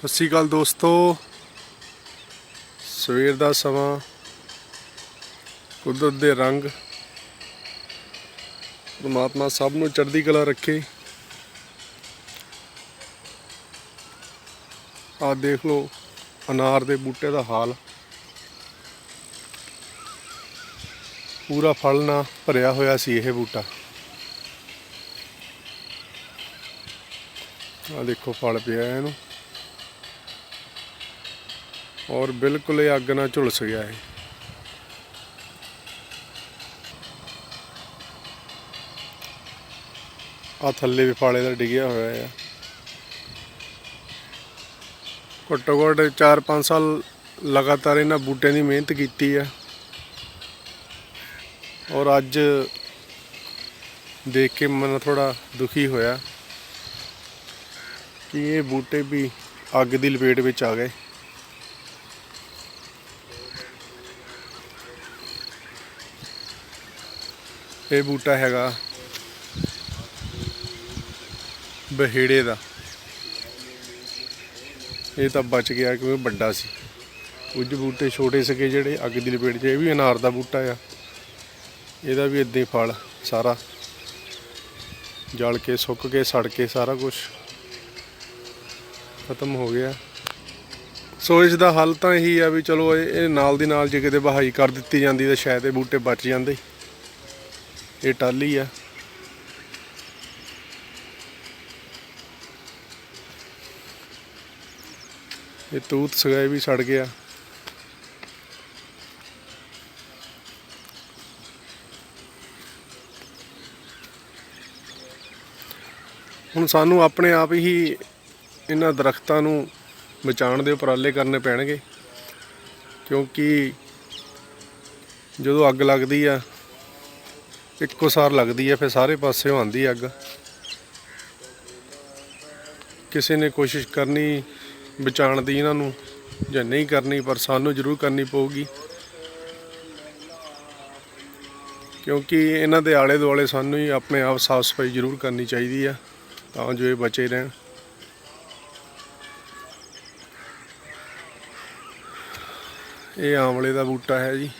ਸਤਿ ਸ਼੍ਰੀ ਅਕਾਲ ਦੋਸਤੋ। ਸਵੇਰ ਦਾ ਸਮਾਂ, ਕੁਦਰਤ ਦੇ ਰੰਗ। ਪਰਮਾਤਮਾ ਸਭ ਨੂੰ ਚੜ੍ਹਦੀ ਕਲਾ ਰੱਖੇ। ਆਹ ਦੇਖ ਲਓ, ਅਨਾਰ ਦੇ ਬੂਟੇ ਦਾ ਹਾਲ। ਪੂਰਾ ਫਲ ਨਾਲ ਭਰਿਆ ਹੋਇਆ ਸੀ ਇਹ ਬੂਟਾ। ਆ ਦੇਖੋ ਫਲ ਪਿਆ ਇਹਨੂੰ। ਔਰ ਬਿਲਕੁਲ ਇਹ ਅੱਗ ਨਾਲ ਝੁਲਸ ਗਿਆ ਹੈ ਆ ਥੱਲੇ ਵੀ ਫਾਲੇ ਦਾ ਡਿੱਗਿਆ ਹੋਇਆ ਹੈ ਘੱਟੋ ਘੱਟ 4-5 ਸਾਲ ਲਗਾਤਾਰ ਇਹਨਾਂ ਬੂਟਿਆਂ ਦੀ ਮਿਹਨਤ ਕੀਤੀ ਆ। ਔਰ ਅੱਜ ਦੇਖ ਕੇ ਮਨ ਥੋੜਾ ਦੁਖੀ ਹੋਇਆ ਕਿ ਇਹ ਬੂਟੇ ਵੀ ਅੱਗ ਦੀ ਲਪੇਟ ਵਿੱਚ ਆ ਗਏ। ਇਹ ਬੂਟਾ ਹੈਗਾ ਬਹੇੜੇ ਦਾ। ਇਹ ਤਾਂ ਬਚ ਗਿਆ ਕਿਉਂਕਿ ਵੱਡਾ ਸੀ। ਕੁਝ ਬੂਟੇ ਛੋਟੇ ਸੀਗੇ ਜਿਹੜੇ ਅੱਗ ਦੀ ਲਪੇਟ 'ਚ, ਇਹ ਵੀ ਅਨਾਰ ਦਾ ਬੂਟਾ ਆ। ਇਹਦਾ ਵੀ ਇਦਾਂ ਹੀ ਫਲ, ਸਾਰਾ। ਜਲ ਕੇ, ਸੁੱਕ ਕੇ, ਸੜ ਕੇ, ਸਾਰਾ ਕੁਝ ਖਤਮ ਹੋ ਗਿਆ। ਸੋ ਇਸ ਦਾ ਹੱਲ ਤਾਂ ਇਹੀ ਆ ਵੀ ਚਲੋ ਇਹ ਨਾਲ ਦੀ ਨਾਲ ਜੇ ਕਿਤੇ ਬਹਾਈ ਕਰ ਦਿੱਤੀ ਜਾਂਦੀ ਤਾਂ ਸ਼ਾਇਦ ਇਹ ਬੂਟੇ ਬਚ ਜਾਂਦੇ। ਇਹ ਟਾਲੀ ਆ। ਇਹ ਤੂਤ ਸਗਾਏ ਵੀ ਸੜ ਗਿਆ। ਹੁਣ ਸਾਨੂੰ ਆਪਣੇ ਆਪ ਹੀ ਇਹਨਾਂ ਦਰਖਤਾਂ ਨੂੰ ਬਚਾਉਣ ਦੇ ਉਪਰਾਲੇ ਕਰਨੇ ਪੈਣਗੇ, ਕਿਉਂਕਿ ਜਦੋਂ ਅੱਗ ਲੱਗਦੀ ਆ ਇੱਕੋ ਸਾਰ ਲੱਗਦੀ ਹੈ, ਫਿਰ ਸਾਰੇ ਪਾਸਿਓਂ ਆਉਂਦੀ ਅੱਗ। ਕਿਸੇ ਨੇ ਕੋਸ਼ਿਸ਼ ਕਰਨੀ ਬਚਾਉਣ ਦੀ ਇਹਨਾਂ ਨੂੰ, ਜਾਂ ਨਹੀਂ ਕਰਨੀ, ਪਰ ਸਾਨੂੰ ਜ਼ਰੂਰ ਕਰਨੀ ਪਊਗੀ। ਕਿਉਂਕਿ ਇਹਨਾਂ ਦੇ ਆਲੇ ਦੁਆਲੇ ਸਾਨੂੰ ਹੀ ਆਪਣੇ ਆਪ ਸਾਫ਼ ਸਫ਼ਾਈ ਜ਼ਰੂਰ ਕਰਨੀ ਚਾਹੀਦੀ ਆ ਤਾਂ ਜੋ ਇਹ ਬਚੇ ਰਹਿਣ। ਇਹ ਆਮਲੇ ਦਾ ਬੂਟਾ ਹੈ ਜੀ।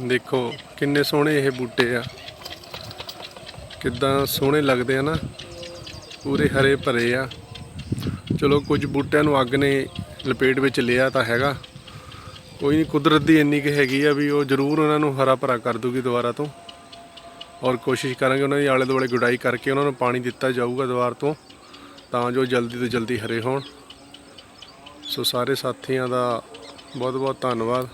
ਦੇਖੋ ਕਿੰਨੇ ਸੋਹਣੇ ਇਹ ਬੂਟੇ ਆ। ਕਿੱਦਾਂ ਸੋਹਣੇ ਲੱਗਦੇ ਆ ਨਾ। ਪੂਰੇ ਹਰੇ ਭਰੇ ਆ। ਚਲੋ ਕੁਝ ਬੂਟਿਆਂ ਨੂੰ ਅੱਗ ਨੇ ਲਪੇਟ ਵਿੱਚ ਲਿਆ ਤਾਂ ਹੈਗਾ। ਕੋਈ ਨਹੀਂ ਕੁਦਰਤ ਦੀ ਇੰਨੀ ਕਿ ਹੈਗੀ ਆ ਵੀ ਉਹ ਜ਼ਰੂਰ ਉਹਨਾਂ ਨੂੰ ਹਰਾ ਭਰਾ ਕਰ ਦੂਗੀ ਦੁਬਾਰਾ ਤੋਂ। ਔਰ ਕੋਸ਼ਿਸ਼ ਕਰਾਂਗੇ ਉਹਨਾਂ ਦੀ ਆਲੇ ਦੁਆਲੇ ਗੁਡਾਈ ਕਰਕੇ ਉਹਨਾਂ ਨੂੰ ਪਾਣੀ ਦਿੱਤਾ ਜਾਊਗਾ ਦੁਬਾਰਾ ਤੋਂ, ਤਾਂ ਜੋ ਜਲਦੀ ਤੋਂ ਜਲਦੀ ਹਰੇ ਹੋਣ। ਸੋ ਸਾਰੇ ਸਾਥੀਆਂ ਦਾ ਬਹੁਤ ਬਹੁਤ ਧੰਨਵਾਦ।